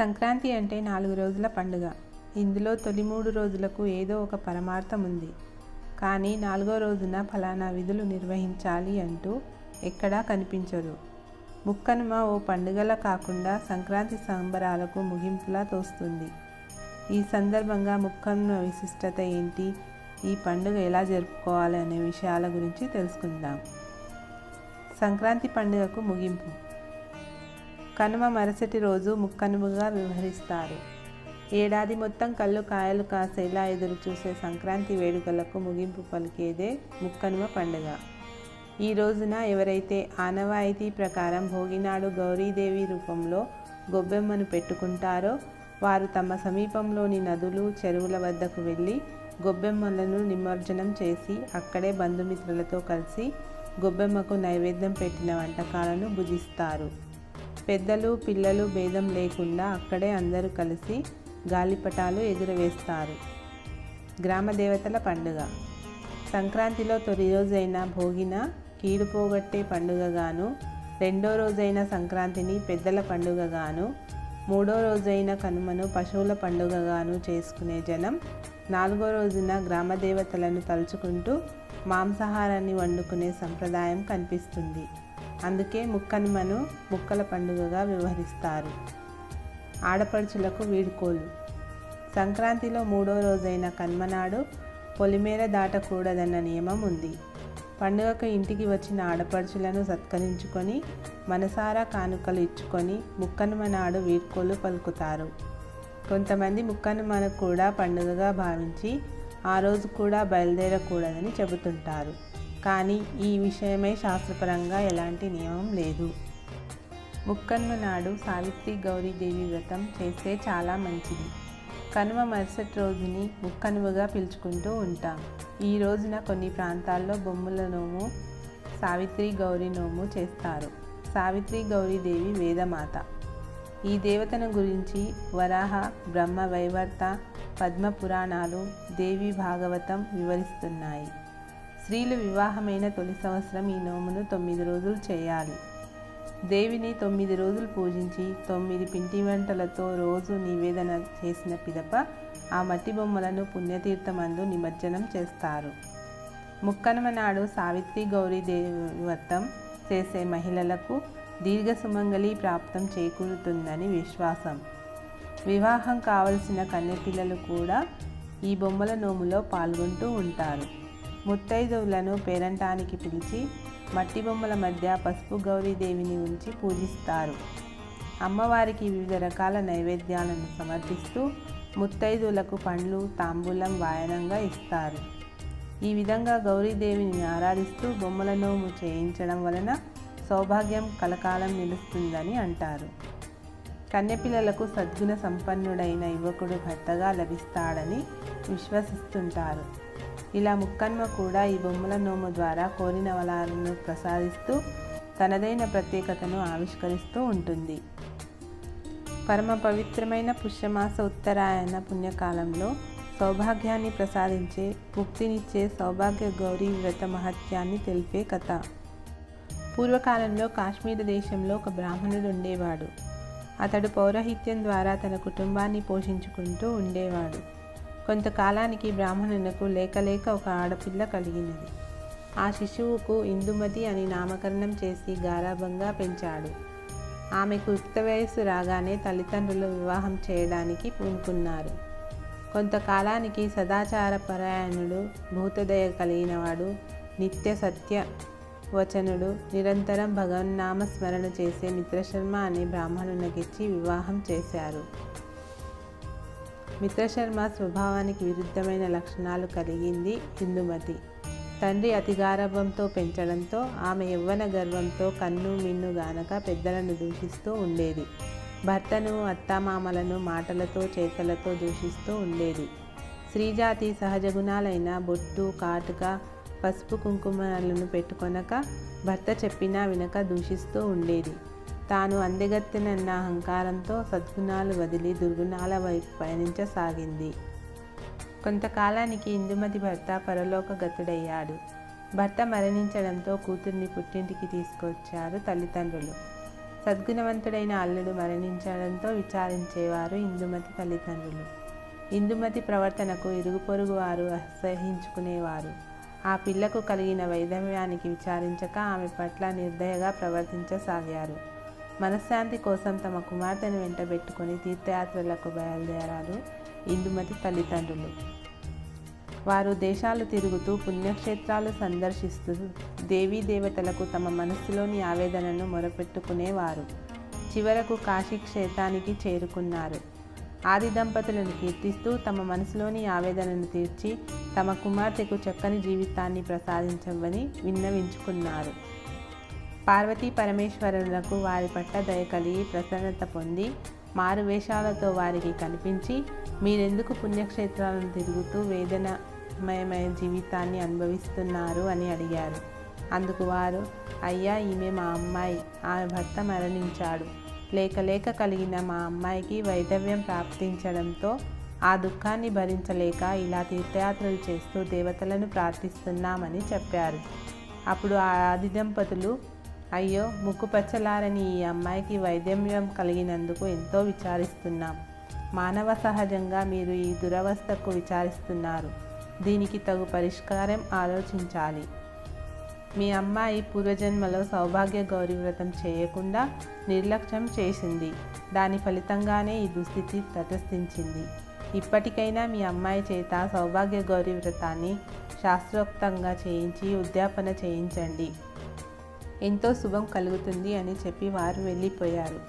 సంక్రాంతి అంటే నాలుగు రోజుల పండుగ. ఇందులో తొలి మూడు రోజులకు ఏదో ఒక పరమార్థం ఉంది. కానీ నాలుగో రోజున ఫలానా విధులు నిర్వహించాలి అంటూ ఎక్కడా కనిపించదు. ముక్కనుమ ఓ పండుగలా కాకుండా సంక్రాంతి సంబరాలకు ముగింపులా తోస్తుంది. ఈ సందర్భంగా ముక్కనుమ విశిష్టత ఏంటి? ఈ పండుగ ఎలా జరుపుకోవాలి అనే విషయాల గురించి తెలుసుకుందాం. సంక్రాంతి పండుగకు ముగింపు. కనుమ మరుసటి రోజు ముక్కనుమగా వ్యవహరిస్తారు. ఏడాది మొత్తం కళ్ళు కాయలు కాసేలా ఎదురు చూసే సంక్రాంతి వేడుకలకు ముగింపు పలికేదే ముక్కనుమ పండుగ. ఈ రోజున ఎవరైతే ఆనవాయితీ ప్రకారం భోగినాడు గౌరీదేవి రూపంలో గొబ్బెమ్మను పెట్టుకుంటారో వారు తమ సమీపంలోని నదులు చెరువుల వద్దకు వెళ్ళి గొబ్బెమ్మలను నిమజ్జనం చేసి అక్కడే బంధుమిత్రులతో కలిసి గొబ్బెమ్మకు నైవేద్యం పెట్టిన వంటకాలను భుజిస్తారు. పెద్దలు పిల్లలు భేదం లేకుండా అక్కడే అందరూ కలిసి గాలిపటాలు ఎగురవేస్తారు. గ్రామ దేవతల పండుగ. సంక్రాంతిలో తొలి రోజైన భోగిన కీడు పోగొట్టే పండుగగాను రెండో రోజైన సంక్రాంతిని పెద్దల పండుగగాను మూడో రోజైన కనుమను పశువుల పండుగగాను చేసుకునే జనం నాలుగో రోజున గ్రామ దేవతలను తలుచుకుంటూ మాంసాహారాన్ని వండుకునే సంప్రదాయం కనిపిస్తుంది. అందుకే ముక్కనుమను ముక్కల పండుగగా వ్యవహరిస్తారు. ఆడపడుచులకు వీడుకోలు. సంక్రాంతిలో మూడో రోజైన కన్మనాడు పొలిమేర దాటకూడదన్న నియమం ఉంది. పండుగకు ఇంటికి వచ్చిన ఆడపడుచులను సత్కరించుకొని మనసారా కానుకలు ఇచ్చుకొని ముక్కనుమ నాడు వీడ్కోలు పలుకుతారు. కొంతమంది ముక్కనుమను కూడా పండుగగా భావించి ఆ రోజు కూడా బయలుదేరకూడదని చెబుతుంటారు. కానీ ఈ విషయమై శాస్త్రపరంగా ఎలాంటి నియమం లేదు. ముక్కన్మ నాడు సావిత్రి గౌరీదేవి వ్రతం చేస్తే చాలా మంచిది. కనుమ మరుసటి రోజుని ముక్కనుమగా పిలుచుకుంటూ ఉంటాం. ఈ రోజున కొన్ని ప్రాంతాల్లో బొమ్మల నోము సావిత్రి గౌరీ నోము చేస్తారు. సావిత్రి గౌరీదేవి వేదమాత. ఈ దేవతను గురించి వరాహ బ్రహ్మ వైవర్త పద్మ పురాణాలు దేవి భాగవతం వివరిస్తున్నాయి. స్త్రీలు వివాహమైన తొలి సంవత్సరం ఈ నోమును తొమ్మిది రోజులు చేయాలి. దేవిని తొమ్మిది రోజులు పూజించి తొమ్మిది పిండి వంటలతో రోజు నివేదన చేసిన పిదప ఆ మట్టి బొమ్మలను పుణ్యతీర్థమందు నిమజ్జనం చేస్తారు. ముక్కనమ నాడు సావిత్రి గౌరీ దేవతం చేసే మహిళలకు దీర్ఘ సుమంగళి ప్రాప్తం చేకూరుతుందని విశ్వాసం. వివాహం కావలసిన కన్నెపిల్లలు కూడా ఈ బొమ్మల నోములో పాల్గొంటూ ఉంటారు. ముత్తైదువులను పేరంటానికి పిలిచి మట్టి బొమ్మల మధ్య పసుపు గౌరీదేవిని ఉంచి పూజిస్తారు. అమ్మవారికి వివిధ రకాల నైవేద్యాలను సమర్పిస్తూ ముత్తైదువులకు పండ్లు తాంబూలం వాయనంగా ఇస్తారు. ఈ విధంగా గౌరీదేవిని ఆరాధిస్తూ బొమ్మల నోము చేయించడం వలన సౌభాగ్యం కలకాలం నిలుస్తుందని అంటారు. కన్యపిల్లలకు సద్గుణ సంపన్నుడైన యువకుడు భర్తగా లభిస్తాడని విశ్వసిస్తుంటారు. ఇలా ముక్కన్మ కూడా ఈ బొమ్మల నోము ద్వారా కోరిన వలాలను ప్రసాదిస్తూ తనదైన ప్రత్యేకతను ఆవిష్కరిస్తూ ఉంటుంది. పరమ పవిత్రమైన పుష్యమాస ఉత్తరాయణ పుణ్యకాలంలో సౌభాగ్యాన్ని ప్రసాదించే ముక్తినిచ్చే సౌభాగ్య గౌరీ వ్రత మహత్యాన్ని తెలిపే కథ. పూర్వకాలంలో కాశ్మీర దేశంలో ఒక బ్రాహ్మణుడు ఉండేవాడు. అతడు పౌరహిత్యం ద్వారా తన కుటుంబాన్ని పోషించుకుంటూ ఉండేవాడు. కొంతకాలానికి బ్రాహ్మణునకు లేక లేక ఒక ఆడపిల్ల కలిగినది. ఆ శిశువుకు ఇందుమతి అని నామకరణం చేసి గారాభంగా పెంచాడు. ఆమెకు యుక్త వయస్సు రాగానే తల్లిదండ్రులు వివాహం చేయడానికి పూనుకున్నారు. కొంతకాలానికి సదాచార పరాయణుడు భూతదయ కలిగినవాడు నిత్య సత్య వచనుడు నిరంతరం భగవన్నామ స్మరణ చేసే మిత్రశర్మ అనే బ్రాహ్మణునికిచ్చి వివాహం చేశారు. మిత్రశర్మ స్వభావానికి విరుద్ధమైన లక్షణాలు కలిగింది ఇందుమతి తండ్రి అతిగారభంతో పెంచడంతో ఆమె యవ్వన గర్వంతో కన్ను మిన్ను గానక పెద్దలను దూషిస్తూ ఉండేది. భర్తను అత్తామామలను మాటలతో చేతలతో దూషిస్తూ ఉండేది. స్త్రీజాతి సహజ గుణాలైన బొట్టు కాటుక పసుపు కుంకుమలను పెట్టుకొనక భర్త చెప్పినా వినక దూషిస్తూ ఉండేది. తాను అందెగత్తెనన్న అహంకారంతో సద్గుణాలు వదిలి దుర్గుణాల వైపు పయనించసాగింది. కొంతకాలానికి ఇందుమతి భర్త పరలోకగతుడయ్యాడు. భర్త మరణించడంతో కూతుర్ని పుట్టింటికి తీసుకొచ్చారు తల్లిదండ్రులు. సద్గుణవంతుడైన అల్లుడు మరణించడంతో విచారించేవారు ఇందుమతి తల్లిదండ్రులు. ఇందుమతి ప్రవర్తనకు ఇరుగు పొరుగు వారు అసహించుకునేవారు ఆ పిల్లకు కలిగిన వైధవ్యానికి విచారించక ఆమె పట్ల నిర్దయగా ప్రవర్తించసాగారు. మనశ్శాంతి కోసం తమ కుమార్తెను వెంటబెట్టుకుని తీర్థయాత్రలకు బయలుదేరారు ఇందుమతి తల్లిదండ్రులు. వారు దేశాలు తిరుగుతూ పుణ్యక్షేత్రాలు సందర్శిస్తూ దేవీ దేవతలకు తమ మనస్సులోని ఆవేదనను మొరపెట్టుకునేవారు. చివరకు కాశీ క్షేత్రానికి చేరుకున్నారు. ఆది దంపతులను కీర్తిస్తూ తమ మనసులోని ఆవేదనను తీర్చి తమ కుమార్తెకు చక్కని జీవితాన్ని ప్రసాదించమని విన్నవించుకున్నారు. పార్వతీ పరమేశ్వరులకు వారి పట్ల దయ కలిగి ప్రసన్నత పొంది మారు వేషాలతో వారికి కనిపించి మీరెందుకు పుణ్యక్షేత్రాలను తిరుగుతూ వేదనమయమైన జీవితాన్ని అనుభవిస్తున్నారు అని అడిగారు. అందుకు వారు అయ్యా ఈమె మా అమ్మాయి. ఆమె భర్త మరణించాడు. లేక లేక కలిగిన మా అమ్మాయికి వైధవ్యం ప్రాప్తించడంతో ఆ దుఃఖాన్ని భరించలేక ఇలా తీర్థయాత్రలు చేస్తూ దేవతలను ప్రార్థిస్తున్నామని చెప్పారు. అప్పుడు ఆ ఆది దంపతులు అయ్యో ముక్కుపచ్చలారని ఈ అమ్మాయికి వైద్యమ్యం కలిగినందుకు ఎంతో విచారిస్తున్నాం. మానవ సహజంగా మీరు ఈ దురవస్థకు విచారిస్తున్నారు. దీనికి తగు పరిష్కారం ఆలోచించాలి. మీ అమ్మాయి పూర్వజన్మలో సౌభాగ్య గౌరీ వ్రతం చేయకుండా నిర్లక్ష్యం చేసింది. దాని ఫలితంగానే ఈ దుస్థితి తటస్థించింది. ఇప్పటికైనా మీ అమ్మాయి చేత సౌభాగ్య గౌరీ వ్రతాన్ని శాస్త్రోక్తంగా చేయించి ఉద్యాపన చేయించండి. ఎంతో శుభం కలుగుతుంది అని చెప్పి వారు వెళ్ళిపోయారు.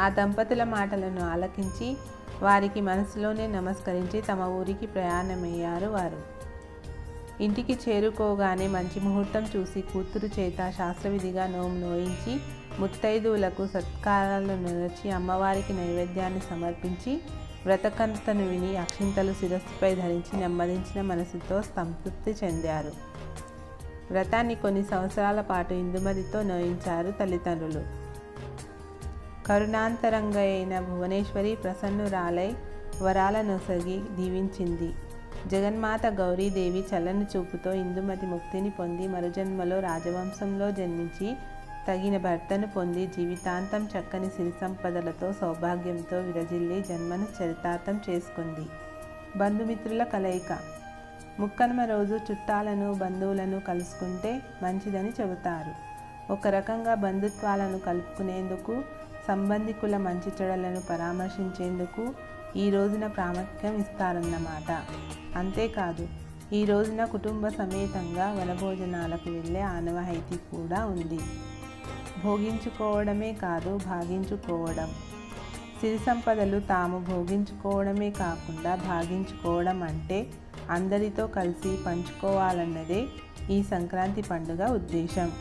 ఆ దంపతుల మాటలను ఆలకించి వారికి మనసులోనే నమస్కరించి తమ ఊరికి ప్రయాణమయ్యారు వారు. ఇంటికి చేరుకోగానే మంచి ముహూర్తం చూసి కూతురు చేత శాస్త్రవిధిగా నోము నోయించి ముత్తైదువులకు సత్కారాలు నిలిచి అమ్మవారికి నైవేద్యాన్ని సమర్పించి వ్రతకంతను విని అక్షింతలు శిరస్సుపై ధరించి నెమ్మదించిన మనసుతో సంతృప్తి చెందారు. వ్రతాన్ని కొన్ని సంవత్సరాల పాటు ఇందుమతితో నోయించారు తల్లిదండ్రులు. కరుణాంతరంగా అయిన భువనేశ్వరి ప్రసన్నురాలై వరాల నొసగి దీవించింది. జగన్మాత గౌరీదేవి చల్లని చూపుతో ఇందుమతి ముక్తిని పొంది మరుజన్మలో రాజవంశంలో జన్మించి తగిన భర్తను పొంది జీవితాంతం చక్కని సిరి సంపదలతో సౌభాగ్యంతో విరజిల్లి జన్మను చరితార్థం చేసుకుంది. బంధుమిత్రుల కలయిక. ముక్కనుమ రోజు చుట్టాలను బంధువులను కలుసుకుంటే మంచిదని చెబుతారు. ఒక రకంగా బంధుత్వాలను కలుపుకునేందుకు సంబంధికుల మంచి చెడలను పరామర్శించేందుకు ఈ రోజున ప్రాముఖ్యం ఇస్తారన్నమాట. అంతేకాదు ఈ రోజున కుటుంబ సమేతంగా వనభోజనాలకు వెళ్ళే ఆనవాయితీ కూడా ఉంది. భోగించుకోవడమే కాదు భాగించుకోవడం. సిరి సంపదలు తాము భోగించుకోవడమే కాకుండా భాగించుకోవడం అంటే అందరితో కలిసి పంచుకోవాలన్నదే ఈ సంక్రాంతి పండుగ ఉద్దేశం.